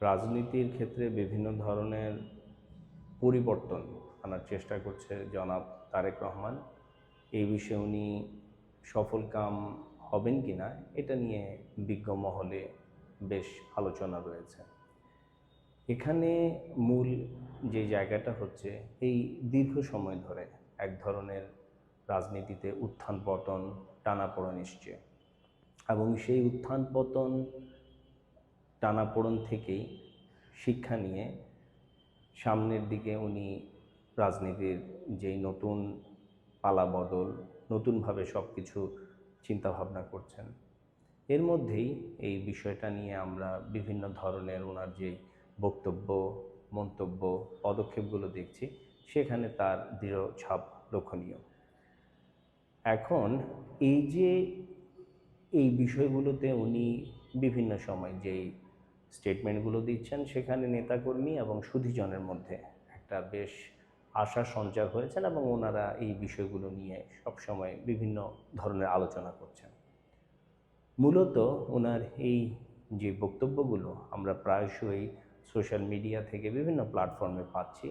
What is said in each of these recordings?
রাজনীতির ক্ষেত্রে বিভিন্ন ধরনের পরিবর্তন আনার চেষ্টা করছে জনাব তারেক রহমান। এই বিষয়ে উনি সফল কাম হবেন কি না, এটা নিয়ে বিজ্ঞ মহলে বেশ আলোচনা রয়েছে। এখানে মূল যে জায়গাটা হচ্ছে, এই দীর্ঘ সময় ধরে এক ধরনের রাজনীতিতে উত্থান পতন, টানাপোড়েন এসছে। এবং সেই উত্থান পতন টানাপোড়ন থেকেই শিক্ষা নিয়ে সামনের দিকে উনি রাজনীতির যেই নতুন পালা বদল নতুনভাবে সব কিছু চিন্তাভাবনা করছেন, এর মধ্যেই এই বিষয়টা নিয়ে আমরা বিভিন্ন ধরনের ওনার যে বক্তব্য, মন্তব্য, পদক্ষেপগুলো দেখছি, সেখানে তার দৃঢ় ছাপ লক্ষণীয়। এখন এই যে এই বিষয়গুলোতে উনি বিভিন্ন সময় যেই স্টেটমেন্টগুলো দিচ্ছেন সেখানে নেতাকর্মী এবং সুধীজনের মধ্যে একটা বেশ আশা সঞ্চার হয়েছেন এবং ওনারা এই বিষয়গুলো নিয়ে সবসময় বিভিন্ন ধরনের আলোচনা করছেন। মূলত ওনার এই যে বক্তব্যগুলো আমরা প্রায়শই সোশ্যাল মিডিয়া থেকে বিভিন্ন প্ল্যাটফর্মে পাচ্ছি,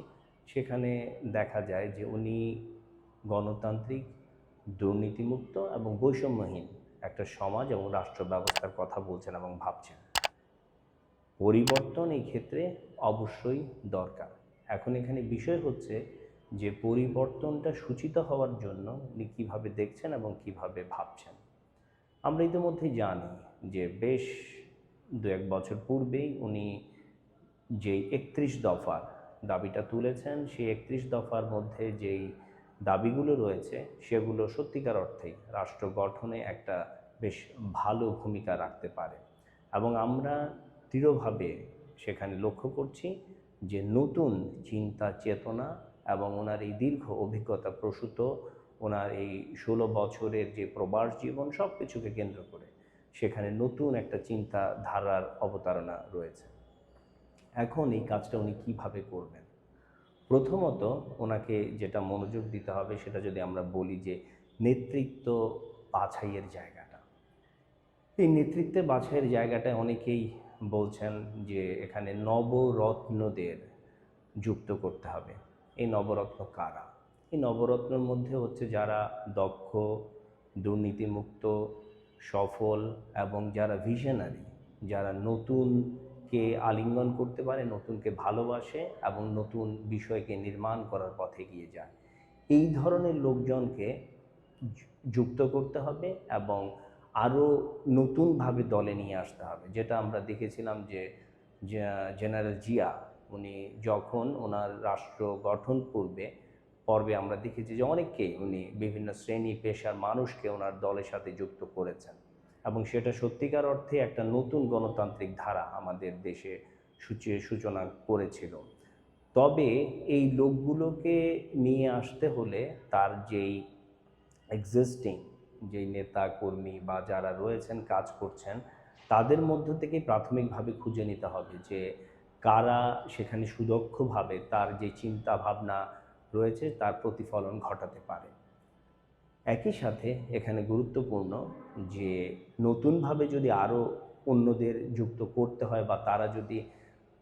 সেখানে দেখা যায় যে উনি গণতান্ত্রিক, দুর্নীতিমুক্ত এবং বৈষম্যহীন একটা সমাজ এবং রাষ্ট্র ব্যবস্থার কথা বলছেন এবং ভাবছেন। পরিবর্তন এই ক্ষেত্রে অবশ্যই দরকার। এখন এখানে বিষয় হচ্ছে যে পরিবর্তনটা সূচিত হওয়ার জন্য উনি কীভাবে দেখছেন এবং কীভাবে ভাবছেন। আমরা ইতিমধ্যে জানি যে বেশ দু এক বছর পূর্বেই উনি যেই একত্রিশ দফার দাবিটা তুলেছেন, সেই একত্রিশ দফার মধ্যে যেই দাবিগুলো রয়েছে, সেগুলো সত্যিকার অর্থেই রাষ্ট্র গঠনে একটা বেশ ভালো ভূমিকা রাখতে পারে। এবং আমরা দৃঢ়ভাবে সেখানে লক্ষ্য করছি যে নতুন চিন্তা চেতনা এবং ওনার এই দীর্ঘ অভিজ্ঞতা প্রসূত, ওনার এই ষোলো বছরের যে প্রবাস জীবন সব কিছুকে কেন্দ্র করে সেখানে নতুন একটা চিন্তা ধারার অবতারণা রয়েছে। এখন এই কাজটা উনি কীভাবে করবেন? প্রথমত ওনাকে যেটা মনোযোগ দিতে হবে সেটা যদি আমরা বলি যে নেতৃত্ব বাছাইয়ের জায়গাটা। এই নেতৃত্বে বাছাইয়ের জায়গাটায় অনেকেই বলছেন যে এখানে নবরত্নদের যুক্ত করতে হবে। এই নবরত্ন কারা? এই নবরত্নের মধ্যে হচ্ছে যারা দক্ষ, দুর্নীতিমুক্ত, সফল এবং যারা ভিশনারি যারা নতুনকে আলিঙ্গন করতে পারে, নতুনকে ভালোবাসে এবং নতুন বিষয়কে নির্মাণ করার পথে এগিয়ে যায়। এই ধরনের লোকজনকে যুক্ত করতে হবে এবং আরও নতুনভাবে দলে নিয়ে আসতে হবে। যেটা আমরা দেখেছিলাম যে জেনারেল জিয়া, উনি যখন ওনার রাষ্ট্র গঠন পূর্বে পর্বে আমরা দেখেছি যে অনেককেই উনি বিভিন্ন শ্রেণি, পেশার মানুষকে ওনার দলের সাথে যুক্ত করেছেন। এবং সেটা সত্যিকার অর্থে একটা নতুন গণতান্ত্রিক ধারা আমাদের দেশে সূচি- সূচনা করেছিল। তবে এই লোকগুলোকে নিয়ে আসতে হলে তার যেই এক্সিস্টিং যেই নেতা, কর্মী বা যারা রয়েছেন, কাজ করছেন, তাদের মধ্য থেকে প্রাথমিকভাবে খুঁজে নিতে হবে যে কারা সেখানে সুদক্ষভাবে তার যে চিন্তা ভাবনা রয়েছে, তার প্রতিফলন ঘটাতে পারে। একই সাথে এখানে গুরুত্বপূর্ণ যে নতুনভাবে যদি আরও অন্যদের যুক্ত করতে হয় বা তারা যদি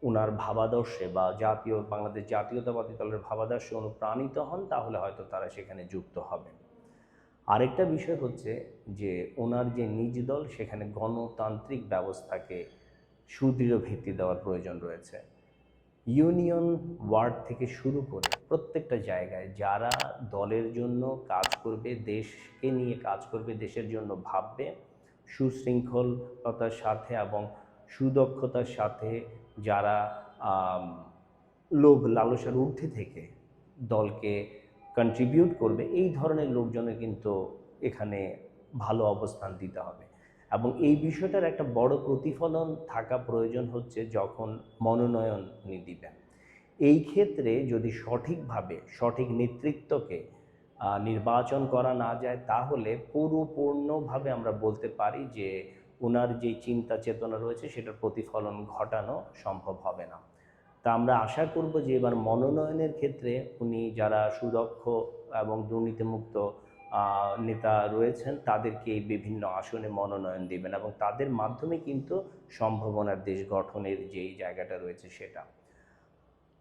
ওনার ভাবাদর্শে বা জাতীয়, বাংলাদেশ জাতীয়তাবাদী দলের ভাবাদর্শে অনুপ্রাণিত হন, তাহলে হয়তো তারা সেখানে যুক্ত হবেন। আরেকটা বিষয় হচ্ছে যে ওনার যে নিজ দল, সেখানে গণতান্ত্রিক ব্যবস্থাকে সুদৃঢ় ভিত্তি দেওয়ার প্রয়োজন রয়েছে। ইউনিয়ন ওয়ার্ড থেকে শুরু করে প্রত্যেকটা জায়গায় যারা দলের জন্য কাজ করবে, দেশকে নিয়ে কাজ করবে, দেশের জন্য ভাববে সুশৃঙ্খলতার সাথে এবং সুদক্ষতার সাথে যারা লোভ, লালসার ঊর্ধ্বে থেকে দলকে কন্ট্রিবিউট করবে, এই ধরনের লোকজনের কিন্তু এখানে ভালো অবস্থান দিতে হবে। এবং এই বিষয়টার একটা বড় প্রতিফলন থাকা প্রয়োজন হচ্ছে যখন মনোনয়ন উনি দিবেন। এই ক্ষেত্রে যদি সঠিকভাবে, সঠিক নেতৃত্বকে নির্বাচন করা না যায়, তাহলে পুরোপূর্ণভাবে আমরা বলতে পারি যে ওনার যে চিন্তা চেতনা রয়েছে, সেটার প্রতিফলন ঘটানো সম্ভব হবে না। তা আমরা আশা করব যে এবার মনোনয়নের ক্ষেত্রে উনি যারা সুদক্ষ এবং দুর্নীতিমুক্ত নেতা রয়েছেন, তাদেরকে এই বিভিন্ন আসনে মনোনয়ন দেবেন এবং তাদের মাধ্যমে কিন্তু সম্ভাবনার দেশ গঠনের যেই জায়গাটা রয়েছে সেটা।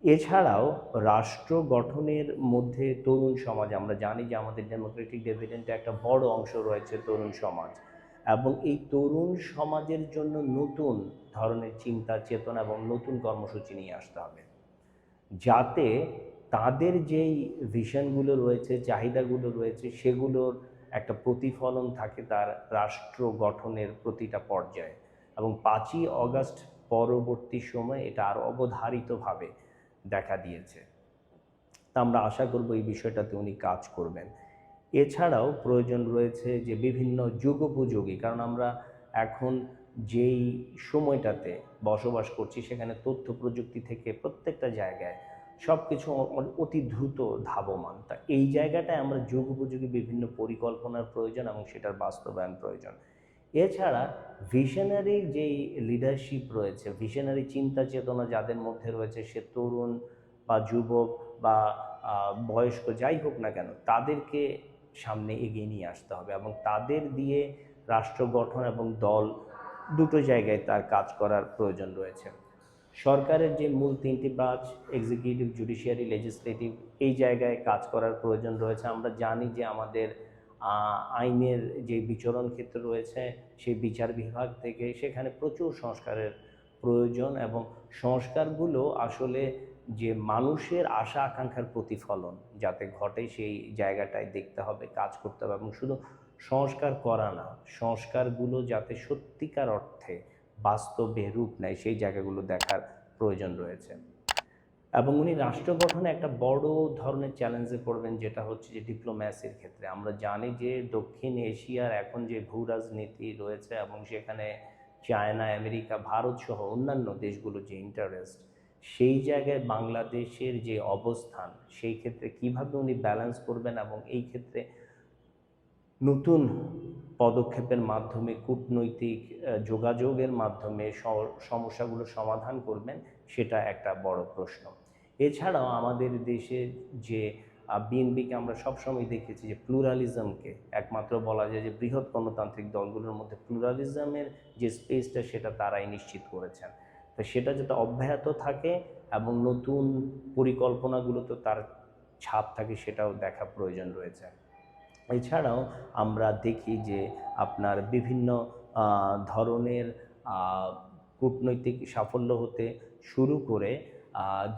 এছাড়াও রাষ্ট্র গঠনের মধ্যে তরুণ সমাজ, আমরা জানি যে আমাদের ডেমোক্রেটিক ডিভিডেন্টে একটা বড় অংশ রয়েছে তরুণ সমাজ এবং এই তরুণ সমাজের জন্য নতুন ধরনের চিন্তা, চেতনা এবং নতুন কর্মসূচি নিয়ে আসতে হবে। যাতে তাদের যেই ভিশনগুলো রয়েছে, চাহিদাগুলো রয়েছে, সেগুলোর একটা প্রতিফলন থাকে তার রাষ্ট্র গঠনের প্রতিটা পর্যায়ে। এবং পাঁচই অগাস্ট পরবর্তী সময় এটা আরও অবধারিতভাবে দেখা দিয়েছে। তা আমরা আশা করব এই বিষয়টাতে উনি কাজ করবেন। এছাড়াও প্রয়োজন রয়েছে যে বিভিন্ন যুগোপযোগী, কারণ আমরা এখন যেই সময়টাতে বসবাস করছি, সেখানে তথ্য প্রযুক্তি থেকে প্রত্যেকটা জায়গায় সব কিছু অতি দ্রুত ধাবমান। তা এই জায়গাটায় আমরা যুগোপযোগী বিভিন্ন পরিকল্পনার প্রয়োজন এবং সেটার বাস্তবায়ন প্রয়োজন। এছাড়া ভিশনারি যেই লিডারশিপ রয়েছে ভিশনারি চিন্তা চেতনা যাদের মধ্যে রয়েছে, সে তরুণ বা যুবক বা বয়স্ক যাই হোক না কেন, তাদেরকে সামনে এগিয়ে নিয়ে আসতে হবে এবং তাদের দিয়ে রাষ্ট্র গঠন এবং দল দুটো জায়গায় তার কাজ করার প্রয়োজন রয়েছে। সরকারের যে মূল তিনটি ব্রাঞ্চ এক্সিকিউটিভ জুডিশিয়ারি লেজিসলেটিভ এই জায়গায় কাজ করার প্রয়োজন রয়েছে। আমরা জানি যে আমাদের আইনের যে বিচরণ ক্ষেত্র রয়েছে, সেই বিচার বিভাগ থেকে সেখানে প্রচুর সংস্কারের প্রয়োজন এবং সংস্কারগুলো আসলে যে মানুষের আশা আকাঙ্ক্ষার প্রতিফলন, যাতে ঘটে সেই জায়গাটায় দেখতে হবে, কাজ করতে হবে এবং শুধু সংস্কার করা না। সংস্কারগুলো যাতে সত্যিকার অর্থে বাস্তবে রূপ নেয়, সেই জায়গাগুলো দেখার প্রয়োজন রয়েছে। এবং উনি রাষ্ট্র গঠনে একটা বড় ধরনের চ্যালেঞ্জে পড়বেন, যেটা হচ্ছে যে ডিপ্লোম্যাসির ক্ষেত্রে। আমরা জানি যে দক্ষিণ এশিয়ার এখন যে ভূ রাজনীতি রয়েছে এবং সেখানে চায়না, আমেরিকা, ভারত সহ অন্যান্য দেশগুলো যে ইন্টারেস্ট সেই জায়গায় বাংলাদেশের যে অবস্থান, সেই ক্ষেত্রে কীভাবে উনি ব্যালেন্স করবেন এবং এই ক্ষেত্রে নতুন পদক্ষেপের মাধ্যমে কূটনৈতিক যোগাযোগের মাধ্যমে সমস্যাগুলো সমাধান করবেন, সেটা একটা বড় প্রশ্ন। এছাড়াও আমাদের দেশে যে বিএনপিকে আমরা সবসময় দেখেছি যে প্লুরালিজমকে, একমাত্র বলা যায় যে বৃহৎ গণতান্ত্রিক দলগুলোর মধ্যে প্লুরালিজমের যে স্পেসটা সেটা তারাই নিশ্চিত করেছেন। তো সেটা যাতে অব্যাহত থাকে এবং নতুন পরিকল্পনাগুলোতে তার ছাপ থাকে, সেটাও দেখা প্রয়োজন রয়েছে। এছাড়াও আমরা দেখি যে আপনার বিভিন্ন ধরনের কূটনৈতিক সাফল্য হতে শুরু করে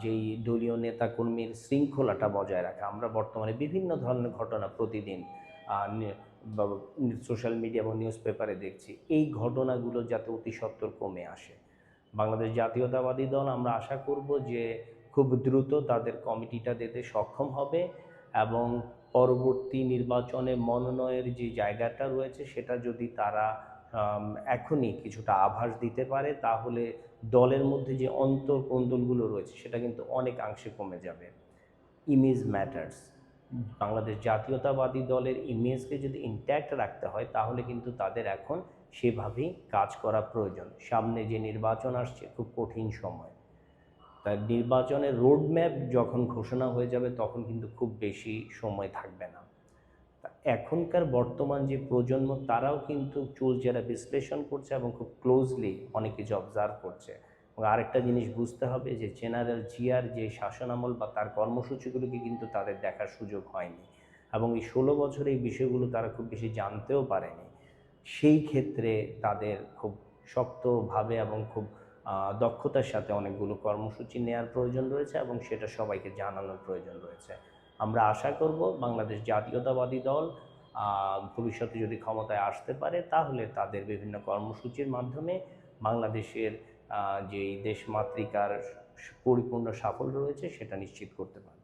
যেই দলীয় নেতাকর্মীর শৃঙ্খলাটা বজায় রাখা। আমরা বর্তমানে বিভিন্ন ধরনের ঘটনা প্রতিদিন সোশ্যাল মিডিয়া এবং নিউজ পেপারে দেখছি। এই ঘটনাগুলো যাতে অতি সত্বর কমে আসে। বাংলাদেশ জাতীয়তাবাদী দল আমরা আশা করব যে খুব দ্রুত তাদের কমিটিটা দিতে সক্ষম হবে এবং পরবর্তী নির্বাচনে মনোনয়নের যে জায়গাটা রয়েছে, সেটা যদি তারা এখনই কিছুটা আভাস দিতে পারে, তাহলে দলের মধ্যে যে অন্তর কোন্দলগুলো রয়েছে, সেটা কিন্তু অনেকাংশে কমে যাবে। Image matters. বাংলাদেশ জাতীয়তাবাদী দলের ইমেজকে যদি ইনট্যাক্ট রাখতে হয়, তাহলে কিন্তু তাদের এখন সেভাবেই কাজ করা প্রয়োজন। সামনে যে নির্বাচন আসছে, খুব কঠিন সময়। তাই নির্বাচনের রোডম্যাপ যখন ঘোষণা হয়ে যাবে, তখন কিন্তু খুব বেশি সময় থাকবে না। এখনকার বর্তমান যে প্রজন্ম, তারাও কিন্তু চুল যারা বিশ্লেষণ করছে এবং খুব ক্লোজলি অনেক কিছু অবজার্ভ করছে। এবং আরেকটা জিনিস বুঝতে হবে যে জেনারেল জিয়ার যে শাসনামল বা তার কর্মসূচিগুলোকে কিন্তু তাদের দেখার সুযোগ হয়নি। এবং এই ষোলো বছরে এই বিষয়গুলো তারা খুব বেশি জানতেও পারেনি। সেই ক্ষেত্রে তাদের খুব শক্তভাবে এবং খুব দক্ষতার সাথে অনেকগুলো কর্মসূচি নেওয়ার প্রয়োজন রয়েছে এবং সেটা সবাইকে জানানোর প্রয়োজন রয়েছে। আমরা আশা করব বাংলাদেশ জাতীয়তাবাদী দল ভবিষ্যতে যদি ক্ষমতায় আসতে পারে, তাহলে তাদের বিভিন্ন কর্মসূচির মাধ্যমে বাংলাদেশের যেই দেশমাতৃকার পরিপূর্ণ সাফল্য রয়েছে, সেটা নিশ্চিত করতে পারে